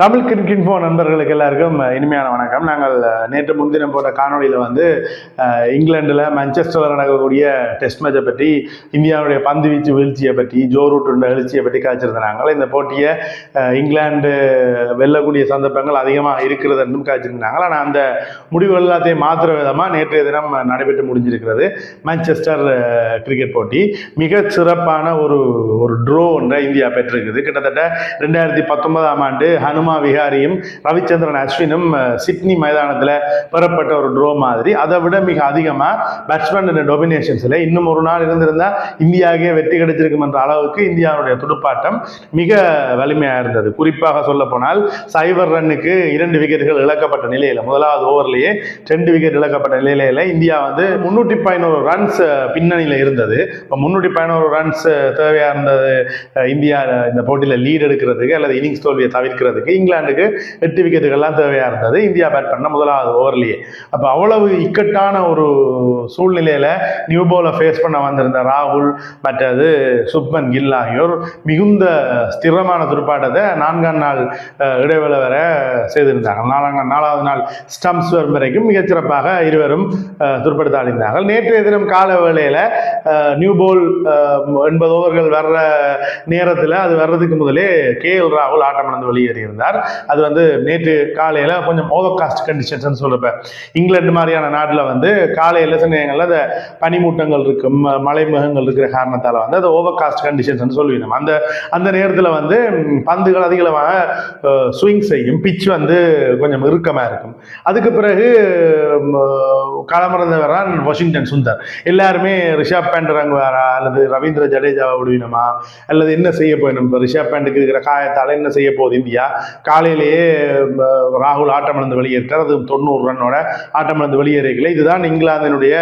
தமிழ் கின்கின்போ நண்பர்களுக்கு எல்லாருக்கும் இனிமையான வணக்கம். நாங்கள் நேற்று முன்தினம் போட்ட காணொளியில் வந்து இங்கிலாண்டில் மான்செஸ்டரில் நடக்கக்கூடிய டெஸ்ட் மேட்சை பற்றி இந்தியாவுடைய பந்து வீச்சு வீழ்ச்சியை பற்றி ஜோ ரூட்டுடைய எழுச்சியை பற்றி காய்ச்சிருந்தாங்க. இந்த போட்டியை இங்கிலாந்து வெல்லக்கூடிய சந்தர்ப்பங்கள் அதிகமாக இருக்கிறது என்றும் காய்ச்சிருந்தாங்க. ஆனால் அந்த முடிவுகள் எல்லாத்தையும் மாற்றுற விதமாக நேற்றைய தினம் நடைபெற்று முடிஞ்சிருக்கிறது. மான்செஸ்டர் கிரிக்கெட் போட்டி. மிக சிறப்பான ஒரு ஒரு ட்ரோ ஒன்றை இந்தியா பெற்றிருக்குது. கிட்டத்தட்ட ரெண்டாயிரத்தி பத்தொன்பதாம் ஆண்டு ஹனும் விஹாரியும் ரவிச்சந்திரன் அஸ்வினும் சிட்னி மைதானத்தில் பெறப்பட்ட ஒரு ட்ரோ மாதிரி. அதை விட மிக அதிகமாக பேட்ஸ்மேன் டொமினேஷன்ஸில் இன்னும் ஒரு நாள் இருந்திருந்தால் இந்தியாவுக்கே வெற்றி கிடைச்சிருக்கும் என்ற அளவுக்கு இந்தியாவுடைய துடுப்பாட்டம் மிக வலிமையாக இருந்தது. குறிப்பாக சொல்ல போனால் சைபர் ரன்னுக்கு இரண்டு விக்கெட்டுகள் இழக்கப்பட்ட நிலையில் முதலாவது ஓவர்லேயே ரெண்டு விக்கெட் இழக்கப்பட்ட நிலையில இந்தியா வந்து முன்னூற்றி பதினோரு ரன்ஸ் பின்னணியில் இருந்தது. இப்போ முன்னூற்றி பதினோரு ரன்ஸ் தேவையாக இருந்தது இந்தியா இந்த போட்டியில் லீட் எடுக்கிறதுக்கு அல்லது இன்னிங்ஸ் தோல்வியை தவிர்க்கிறதுக்கு. இங்கிலாந்துக்கு எட்டு விக்கெட்டுகள்லாம் தேவையாக இருந்தது. இந்தியா பேட் பண்ண முதலாவது ஓவர்லேயே அப்போ அவ்வளவு இக்கட்டான ஒரு சூழ்நிலையில் நியூ போலை ஃபேஸ் பண்ண வந்திருந்த ராகுல் மற்றது சுப்மன் கில் ஆகியோர் மிகுந்த ஸ்திரமான துடுப்பாட்டத்தை நான்காம் நாள் இடைவேளை வரை செய்திருந்தாங்க நாலாம் நாலாவது நாள் ஸ்டம்ப்ஸ் வரும் வரைக்கும் மிகச்சிறப்பாக இருவரும் அஹ், அடைந்தார்கள் நேற்றைய தினம் கால வேளையில் நியூ போல் எண்பது ஓவர்கள் வர்ற நேரத்தில் அது வர்றதுக்கு முதலே கே எல் ராகுல் ஆட்டம் நடந்து வெளியேறியிருந்தார். அது வந்து நேற்று காலையில் கொஞ்சம் ஓவர்காஸ்ட் கண்டிஷன்ஸ் கண்டிஷன்ஸ்னு சொல்கிறப்ப இங்கிலாந்து மாதிரியான நாட்டில் வந்து காலையில் சில நேரங்களில் அந்த பனிமூட்டங்கள் இருக்கும் ம- இருக்கிற காரணத்தால் வந்து அது ஓவர் காஸ்ட் கண்டிஷன்ஸ்னு சொல்லுவோம் அந்த அந்த நேரத்தில் வந்து பந்துகள் அதிகமாக ஸ்விங் செய்யும் பிச் வந்து கொஞ்சம் இறுக்கமாக இருக்கும். அதுக்கு பிறகு களமிறந்த வரான் வாஷிங்டன் சுந்தர். எல்லாருமே ரிஷப் பேண்ட் இறங்குவாரா? அல்லது ரவீந்திர ஜடேஜாவை விடுவினமா அல்லது என்ன செய்ய போயிடும் இப்போ ரிஷப் பேண்ட்டுக்கு இருக்கிற காயத்தால் என்ன செய்ய போகுது? இந்தியா காலையிலேயே ராகுல் ஆட்டமிழந்து வெளியேற்றார். அது தொண்ணூறு ரன்னோட ஆட்டமிழந்து வெளியேறிக்கல இதுதான் இங்கிலாந்தினுடைய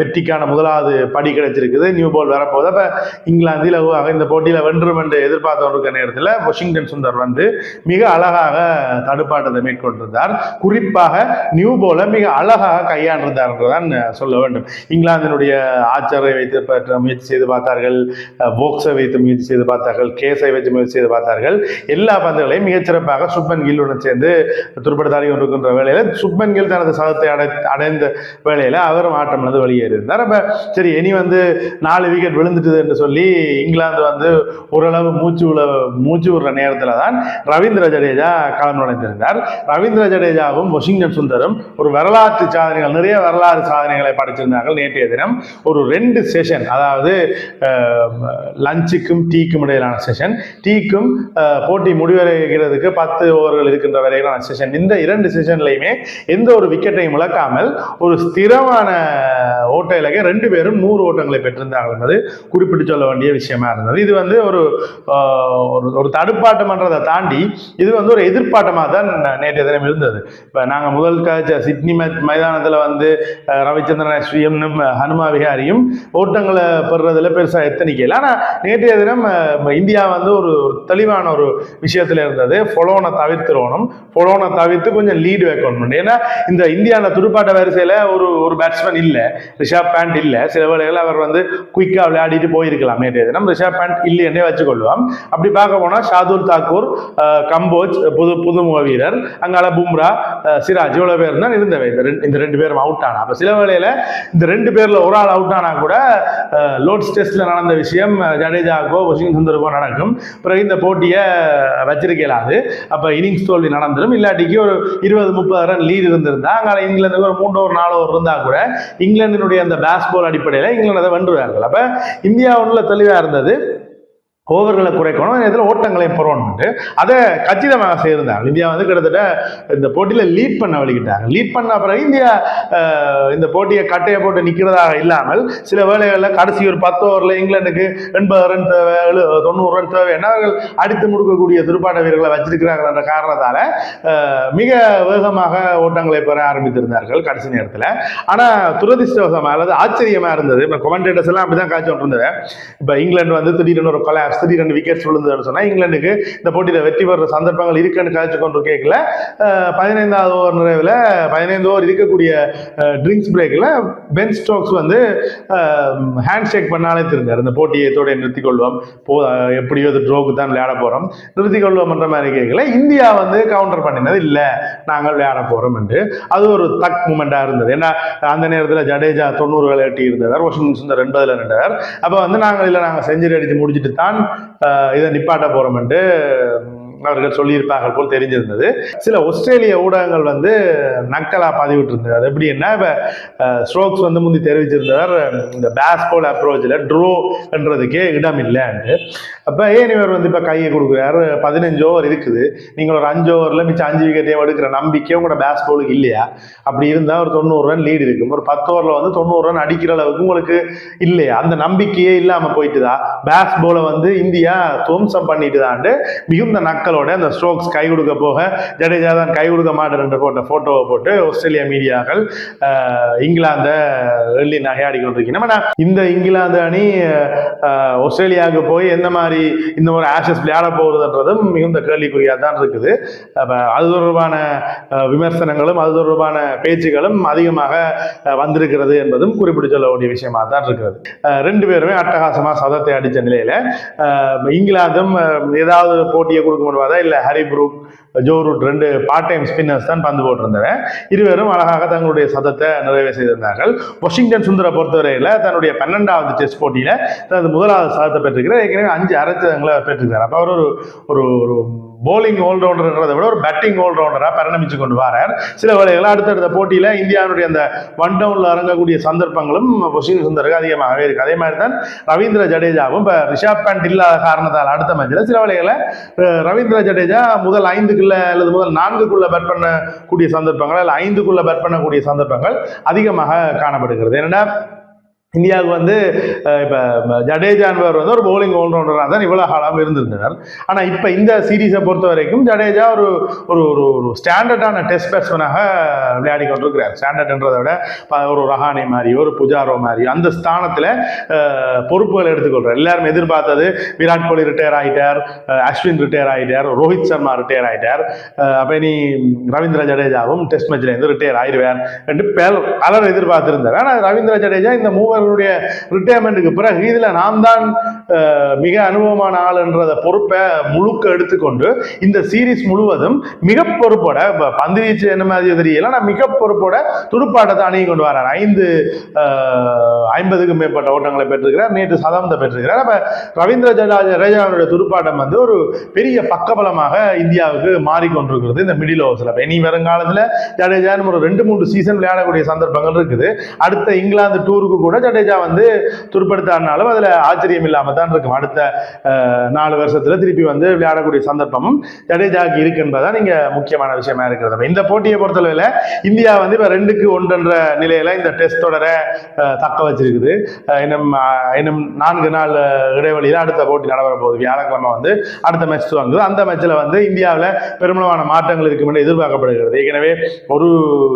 வெற்றிக்கான முதலாவது படி கிடைச்சிருக்குது. நியூ பால் வரப்போகுது. அப்போ இங்கிலாந்தில் இந்த போட்டியில் வென்றும் என்று எதிர்பார்த்து இருக்கிற நேரத்தில் வாஷிங்டன் சுந்தர் வந்து மிக அழகாக தடுப்பாட்டத்தை மேற்கொண்டிருந்தார். குறிப்பாக நியூ போல மிக அழகாக கையாண்டிருந்தார் என்றுதான் சொல்ல வேண்டும். இங்கிலாந்தினுடைய ஆச்சரை வைத்து முயற்சி செய்து பார்த்தார்கள். போக்ஸை வைத்து முயற்சி செய்து பார்த்தார்கள். கேஸை வைத்து முயற்சி செய்து பார்த்தார்கள். எல்லா பந்துகளையும் மிகச்சிறப்பாக சுப்மன் கில்லுடன் சேர்ந்து துருப்படுத்தாடி கொண்டிருக்கின்ற வேளையில் சுப்மன் கில் தனது சதத்தை அடை அடைந்த வேளையில் அவரும் ஆட்டம் வந்து வெளியேறியிருந்தார் அப்போ சரி இனி வந்து நாலு விக்கெட் விழுந்துட்டுது என்று சொல்லி இங்கிலாந்து வந்து ஓரளவு மூச்சு உள்ள மூச்சு விடுற நேரத்தில் தான் ரவீந்திர ஜடேஜா களம் நுழைந்திருந்தார். ரவீந்திர ஜடேஜாவும் வாஷிங்டன் சுந்தரும் ஒரு வரலாற்று சாதனைகள் நிறைய வரலாறு சாதனைகளை படைச்சிருந்தார்கள் நேற்றைய தினம். ஒரு ரெண்டு செஷன் அதாவது லஞ்சுக்கும் டீக்கும் இடையிலான செஷன் டீக்கும் போட்டி முடிவடைகிறதுக்கு பத்து ஓவர்கள் இருக்கின்ற வரையிலான செஷன் இந்த இரண்டு செஷன்லையுமே எந்த ஒரு விக்கெட்டையும் இழக்காமல் ஒரு ஸ்திரமான ஓட்ட இலக்கை ரெண்டு பேரும் நூறு ஓட்டங்களை பெற்றிருந்தார்கள் என்பது குறிப்பிட்டு சொல்ல வேண்டிய விஷயமா இருந்தது. இது வந்து ஒரு ஒரு தடுப்பாட்டம்ன்றதை தாண்டி இது வந்து ஒரு எதிர்ப்பாட்டமாக தான் நேற்றைய தினம் இருந்தது. இப்போ நாங்கள் முதல் காய்ச்ச சிட்னி மைதானத்தில் வந்து வந்து ரவிச்சந்திரன் அஸ்வியும் ஹனுமா விஹாரியும் ஓட்டங்களை பெறுறதுல பெருசாக எத்தனிக்கல ஆனால் நேற்றைய தினம் இந்தியா வந்து ஒரு தெளிவான ஒரு விஷயத்தில் இருந்தது. ஃபொலோனை தவிர்த்துறணும் ஃபொலோனை தவிர்த்து கொஞ்சம் லீடு வைக்கணும் ஏன்னா இந்த இந்தியாவில் துடுப்பாட்ட வரிசையில் ஒரு ஒரு பேட்ஸ்மேன் இல்லை. ரிஷப் பேண்ட் இல்லை. சில வேளைகள் அவர் வந்து குயிக்காக விளையாடிட்டு போயிருக்கலாம் நேற்றைய தினம். ரிஷப் பேண்ட் இல்லைன்னே வச்சுக்கொள்வோம். அப்படி பார்க்க போனால் ஷாதுல் தாக்கூர் கம்போஜ் புது புதுமுக வீரர். அங்கால பும்ரா சிராஜ் இவ்வளோ பேர் தான் இருந்தவை. இந்த ரெண்டு இந்த பேரும் அவுட் ஆனா. அப்போ சில வேளையில் இந்த ரெண்டு பேரில் ஒரு ஆள் அவுட் ஆனா கூட லோட்ஸ் டெஸ்ட்டில் நடந்த விஷயம் ஜடேஜாக்கோ வாஷிங் சுந்தருக்கோ நடக்கும். பிறகு இந்த போட்டியை வச்சிருக்க இயலாது அப்போ இன்னிங்ஸ் தோல்வி நடந்துடும் இல்லாட்டிக்கு ஒரு இருபது முப்பது ரன் லீடு இருந்திருந்தா அங்கே இங்கிலாந்துக்கு ஒரு மூன்று ஒரு நாலு ஓவர் இருந்தால் கூட இங்கிலாந்தினுடைய அந்த பேஸ்பால் அடிப்படையில் இங்கிலாந்து அதை வென்றுவார்கள். அப்போ இந்தியா ஒன்றில் தெளிவாக இருந்தது. ஓவர்களை குறைக்கணும் இதில் ஓட்டங்களையும் பெறணும்ட்டு அதை கச்சிதமாக செய்திருந்தாங்க. இந்தியா வந்து கிட்டத்தட்ட இந்த போட்டியில் லீட் பண்ண வழிகிட்டாங்க. லீட் பண்ண பிறகு இந்தியா இந்த போட்டியை கட்டையை போட்டு நிற்கிறதாக இல்லாமல் சில வேளைகளில் கடைசி ஒரு பத்து ஓவரில் இங்கிலாந்துக்கு எண்பது ரன் தேவை எழு தொண்ணூறு ரன் தேவை என்ன அவர்கள் அடித்து முடுக்கக்கூடிய துடுப்பாட்ட வீரர்களை வச்சிருக்கிறார்கள் என்ற காரணத்தால் மிக வேகமாக ஓட்டங்களை பெற ஆரம்பித்திருந்தார்கள் கடைசி நேரத்தில். ஆனால் துரதிர்ஷ்டவசமாக அல்லது ஆச்சரியமாக இருந்தது. இப்போ கொமெண்டேட்டர்ஸ் எல்லாம் அப்படி தான் காய்ச்சி இருந்தது இப்போ இங்கிலாந்து வந்து திடீர்னு ஒரு கொலாப்ஸ் திடீரெண்டு விக்கெட்ஸ் விழுந்ததுன்னு சொன்னால் இங்கிலாந்துக்கு இந்த போட்டியில் வெற்றி பெற சந்தர்ப்பங்கள் இருக்குன்னு கழிச்சு கொண்டு கேட்கல பதினைந்தாவது ஓவர் நிறைவில் பதினைந்து ஓவர் இருக்கக்கூடிய ட்ரிங்க்ஸ் பிரேக்கில் பென் ஸ்டோக்ஸ் வந்து ஹேண்ட் ஷேக் பண்ணாலே திருந்தார் இந்த போட்டியை நிறுத்தி நிறுத்திக் கொள்வோம். போ எப்படியோ இது ட்ரோக்கு தான் விளையாட போகிறோம் நிறுத்திக் கொள்வோம்ன்ற மாதிரி கேட்கல. இந்தியா வந்து கவுண்டர் பண்ணினது இல்லை. நாங்கள் விளையாட போகிறோம் என்று. அது ஒரு தக் மூமெண்ட்டாக இருந்தது. ஏன்னா அந்த நேரத்தில் ஜடேஜா தொண்ணூறு விளையாட்டி இருந்தவர் வாஷிங்டன் சுந்தர் எண்பதுல நின்றவர். அப்போ வந்து நாங்கள் இல்லை நாங்கள் செஞ்சுரி அடித்து முடிச்சுட்டு தான் இதை நிப்பாட்ட போறோம் அவர்கள் சொல்லியிருப்பார்கள் போல் தெரிஞ்சிருந்தது. சில ஆஸ்திரேலிய ஊடகங்கள் வந்து நக்கலாக பதிவிட்டிருந்தது. அது எப்படின்னா இப்போ ஸ்ட்ரோக்ஸ் வந்து முந்தி தெரிவிச்சிருந்தவர் இந்த பேஸ்பால் அப்ரோச்சில் ட்ரோ என்றதுக்கே இடம் இல்லைன்னு அப்போ ஏன் இவர் வந்து இப்போ கையை கொடுக்குறாரு? பதினஞ்சு ஓவர் இருக்குது. நீங்கள் ஒரு அஞ்சு ஓவரில் மிச்சம் அஞ்சு விக்கெட்டையும் எடுக்கிற நம்பிக்கை உங்களோட பேஸ்பாலுக்கு இல்லையா? அப்படி இருந்தால் ஒரு தொண்ணூறு ரன் லீடு இருக்கும். ஒரு பத்து ஓவரில் வந்து தொண்ணூறு ரன் அடிக்கிற அளவுக்கு உங்களுக்கு இல்லையா? அந்த நம்பிக்கையே இல்லாமல் போயிட்டுதா? பேஸ்பாலை வந்து இந்தியா துவம்சம் பண்ணிட்டுதான்ட்டு மிகுந்த நக்களோட அந்த ஸ்ட்ரோக்ஸ் கை கொடுக்க போக ஜடேஜா தான் கை கொடுக்க மாட்டேன் போட்ட ஃபோட்டோவை போட்டு ஆஸ்திரேலிய மீடியாக்கள் இங்கிலாந்தை வெள்ளி நகையாடி கொண்டிருக்கணும் ஆனா, இந்த இங்கிலாந்து அணி ஆஸ்திரேலியாவுக்கு போய் எந்த மாதிரி இந்த ஒரு ஆஷஸ் விளையாட போகுதுன்றதும் மிகுந்த கேள்விக்குறியாக தான் இருக்குது. அது தொடர்பான விமர்சனங்களும் அது தொடர்பான பேச்சுகளும் அதிகமாக வந்திருக்கிறது என்பதும் குறிப்பிட்டு சொல்ல வேண்டிய விஷயமா தான் இருக்கிறது. ரெண்டு பேருமே அட்டகாசமா சதத்தை அடித்த நிலையில இங்கிலாந்தும் ஏதாவது போட்டியை கொடுக்கணும் முடியாதா இல்லை ஹரி புரூக் ஜோ ரூட் ரெண்டு பார்ட் டைம் ஸ்பின்னர்ஸ் தான் பந்து போட்டிருந்தனர் இருவரும் அழகாக தங்களுடைய சதத்தை நிறைவு செய்திருந்தார்கள். வாஷிங்டன் சுந்தரை பொறுத்தவரையில் தன்னுடைய பன்னெண்டாவது டெஸ்ட் போட்டியில் தனது முதலாவது சதத்தை பெற்றிருக்கிறார். ஏற்கனவே அஞ்சு அரைச்சதங்களை பெற்றிருக்கிறார். அப்போ அவர் ஒரு ஒரு ஒரு போலிங் ஆல்ரவுண்டர்ன்றதை விட ஒரு பேட்டிங் ஆல்ரவுண்டராக பரிணமிச்சு கொண்டு வரார். சில வேளைகளில் அடுத்தடுத்த போட்டியில் இந்தியாவுடைய அந்த ஒன் டவுனில் இறங்கக்கூடிய சந்தர்ப்பங்களும் வாஷிங்டன் சுந்தருக்கு அதிகமாகவே இருக்குது அதே மாதிரி தான் ரவீந்திர ஜடேஜாவும் இப்போ ரிஷப் பேண்ட் இல்லாத காரணத்தால் அடுத்த மேட்சில் சில வேளைகளில் ரவீந்திர ஜடேஜா முதல் ஐந்துக்குள்ள அல்லது முதல் நான்குக்குள்ளே பேட் பண்ணக்கூடிய சந்தர்ப்பங்கள் அல்ல ஐந்துக்குள்ளே பேட் பண்ணக்கூடிய சந்தர்ப்பங்கள் அதிகமாக காணப்படுகிறது. ஏன்னா இந்தியாவுக்கு வந்து இப்போ இப்ப ஜடேஜா வந்து ஒரு பவுலிங் ஆல்ரவுண்டராக தான் இவ்வளோ காலம் இருந்திருந்தனர். ஆனால் இப்போ இந்த சீரீஸை பொறுத்த வரைக்கும் ஜடேஜா ஒரு ஒரு ஒரு ஒரு ஸ்டாண்டர்டான டெஸ்ட் பேட்ஸ்மேனாக விளையாடி கொண்டிருக்கிறார். ஸ்டாண்டர்ட்ன்றதை விட ஒரு ரஹானே மாதிரி ஒரு புஜாரோ மாதிரி அந்த ஸ்தானத்தில் பொறுப்புகள் எடுத்துக்கொள்கிறார் எல்லாரும் எதிர்பார்த்தது விராட் கோலி ரிட்டையர் ஆகிட்டார் அஸ்வின் ரிட்டையர் ஆகிட்டார் ரோஹித் சர்மா ரிட்டையர் ஆகிட்டார் அப்போ நீ ரவீந்திர ஜடேஜாவும் டெஸ்ட் மேட்ச்லேருந்து ரிட்டையர் ஆயிடுவார் என்று பலர் பலர் எதிர்பார்த்துருந்தார் ஆனால் ரவீந்திர ஜடேஜா இந்த மூவர் அவர்களுடைய ரிட்டையர்மெண்ட்டுக்கு பிறகு இதில் நாம் தான் மிக அனுபவமான ஆளுன்றதை பொறுப்பை முழுக்க எடுத்துக்கொண்டு இந்த சீரீஸ் முழுவதும் மிக பொறுப்போட இப்ப பந்து வீச்சு என்ன மாதிரி தெரியல நான் மிக பொறுப்போட துடுப்பாட்டத்தை அணுகி கொண்டு வரார். ஐந்து ஐம்பதுக்கும் மேற்பட்ட ஓட்டங்களை பெற்றிருக்கிறார். நேற்று சதம் பெற்றிருக்கிறார். அப்போ ரவீந்திர ஜடேஜா ஜடேஜாவுடைய துடுப்பாட்டம் வந்து ஒரு பெரிய பக்கபலமாக இந்தியாவுக்கு மாறிக்கொண்டிருக்கிறது இந்த மிடில் ஓவர்ஸில் இப்போ இனி வருங்காலத்தில் ஜடேஜான்னு ஒரு ரெண்டு மூன்று சீசன் விளையாடக்கூடிய சந்தர்ப்பங்கள் இருக்குது. அடுத்த இங்கிலாந்து டூருக்கு கூட ஜடேஜா வந்து துருப்படுத்தாருனாலும் அதில் ஆச்சரியம் இல்லாமல் தான் இருக்கும் அடுத்த நாலு வருஷத்துல திருப்பி வந்து விளையாடக்கூடிய சந்தர்ப்பமும் ஜடேஜாக்கு என்பதுதான் நீங்க முக்கியமான விஷயமா இருக்கிறது. இந்த போட்டியை பொறுத்தளவில் இந்தியா வந்து இப்ப ரெண்டுக்கு ஒன்றுன்ற நிலையில இந்த டெஸ்ட் தொடரை தக்க வச்சிருக்குது. இன்னும் இன்னும் நான்கு நாள் அஹ், இடைவெளியில அடுத்த போட்டி நடைபெற போகுது. வியாழக்கிழமை வந்து அடுத்த மேட்ச் துவங்குது. அந்த மேட்ச்ல வந்து இந்தியாவில் பெருமளவான மாற்றங்கள் இருக்கும் என்று எதிர்பார்க்கப்படுகிறது. ஏற்கனவே ஒரு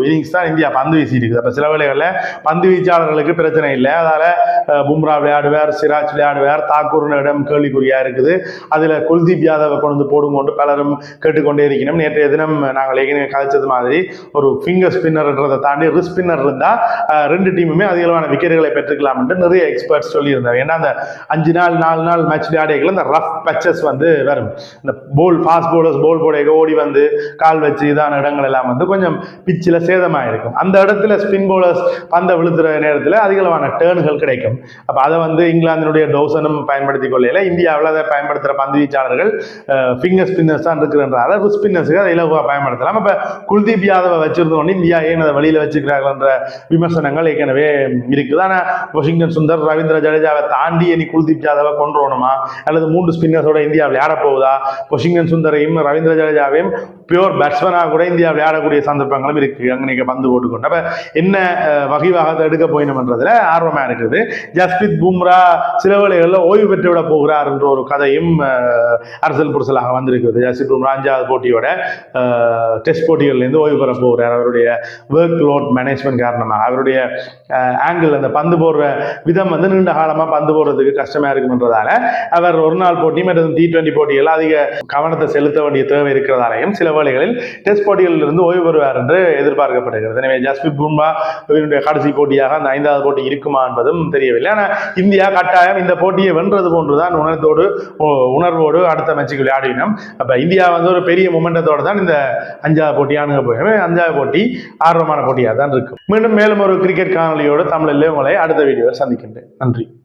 இன்னிங்ஸ் தான் இந்தியா பந்து வீசி இருக்குது அப்ப சில வேளைகளில் பந்து வீச்சாளர்களுக்கு பிரச்சனை இல்லை. அதால பும்ரா விளையாடுவார் சிராஜ் விளையாடுவார் தாக்கூரிடம் கேள்விக்குறியா இருக்குது. அதுல குல்தீப் யாதவை கொண்டு வந்து போடுங்கொண்டு பலரும் கேட்டுக்கொண்டே இருக்கணும் நேற்றைய தினம் நாங்கள் ஏற்கனவே கதைச்சது மாதிரி ஒரு ஃபிங்கர் ஸ்பின்னர்ன்றதை தாண்டி ரிஸ் ஸ்பின்னர் இருந்தா ரெண்டு டீமுமே அதிகமான விக்கெட்டுகளை பெற்றுக்கலாம் என்று நிறைய எக்ஸ்பர்ட்ஸ் சொல்லியிருந்தாங்க. ஏன்னா அந்த அஞ்சு நாள் நாலு நாள் மேட்ச் விளையாடிகள் இந்த ரஃப் பச்சஸ் வந்து வரும். இந்த போல் ஃபாஸ்ட் போலர்ஸ் போல் போட ஓடி வந்து கால் வச்சு இதான இடங்கள் எல்லாம் வந்து கொஞ்சம் பிச்சில் சேதமாக இருக்கும். அந்த இடத்துல ஸ்பின் போலர்ஸ் பந்தை விழுத்துற நேரத்தில் அதிகளவான டேர்ன்கள் கிடைக்கும். அப்போ அதை வந்து இங்கிலாந்தினுடைய டோசனும் பயன்படுத்திக் கொள்ளையில இந்தியாவில் அதை பயன்படுத்துகிற பந்து வீச்சாளர்கள் ஃபிங்கர் ஸ்பின்னர்ஸ் தான் இருக்கிறன்றால ரிஸ் ஸ்பின்னர்ஸுக்கு அதை இலகுவாக பயன்படுத்தலாம். இப்போ குல்தீப் யாதவை வச்சிருந்தோடனே இந்தியா ஏன் அதை வெளியில் வச்சுக்கிறார்கள்ன்ற விமர்சனங்கள் ஏற்கனவே இருக்குது. ஆனால் வாஷிங்டன் சுந்தர் ரவீந்திர ஜடேஜாவை தாண்டி இனி குல்தீப் யாதவை கொண்டு வரணுமா? அல்லது மூன்று ஸ்பின்னர்ஸோட இந்தியா விளையாட போகுதா வாஷிங்டன் சுந்தரையும் ரவீந்திர ஜடேஜாவையும் பியூர் பேட்ஸ்மேனாக கூட இந்தியா விளையாடக்கூடிய சந்தர்ப்பங்களும் இருக்குது அங்கே நீங்கள் பந்து போட்டுக்கொண்டு. அப்போ என்ன வகைவாக வகை வகத்தை எடுக்க போயினோம்ன்றதுல ஆர்வமாக இருக்குது. ஜஸ்பிரித் பும்ரா சில வேளைகளில் ஓய்வு பெற்றுவிட போகிறார் என்ற ஒரு கதையும் அரசியல் புரசலாக வந்திருக்கிறது. ஜஸ்டிப் பும்ரா அஞ்சாவது போட்டியோட டெஸ்ட் போட்டிகள்லேருந்து ஓய்வு பெற போகிறார். அவருடைய ஒர்க் லோட் மேனேஜ்மெண்ட் காரணமாக. அவருடைய ஆங்கிள் அந்த பந்து போடுற விதம் வந்து நீண்ட காலமாக பந்து போடுறதுக்கு கஷ்டமாக இருக்குன்றதால அவர் ஒரு நாள் போட்டி மற்றும் டி டுவெண்ட்டி போட்டிகள் அதிக கவனத்தை செலுத்த வேண்டிய தேவை இருக்கிறதாலையும் சில வேளைகளில் டெஸ்ட் போட்டிகளில் இருந்து ஓய்வு பெறுவார் என்று எதிர்பார்க்கப்படுகிறது. எனவே ஜஸ்பித் பூம்பா இவருடைய கடைசி போட்டியாக அந்த ஐந்தாவது போட்டி இருக்குமா என்பதும் தெரியவில்லை. ஆனால் இந்தியா கட்டாயம் இந்த போட்டியை வென்றது போன்றுதான் உணர்த்தோடு உ- உணர்வோடு அடுத்த மேட்சுக்கு விளையாடினோம். அப்போ இந்தியா வந்து ஒரு பெரிய மொமெண்டத்தோடு தான் இந்த அஞ்சாவது போட்டி அணுக போயிடும். அஞ்சாவது போட்டி ஆர்வமான போட்டியாக தான் இருக்கும். மீண்டும் மேலும் ஒரு கிரிக்கெட் காணொலியோடு தமிழில் உங்களை அடுத்த வீடியோவில் சந்திக்கின்றேன். நன்றி.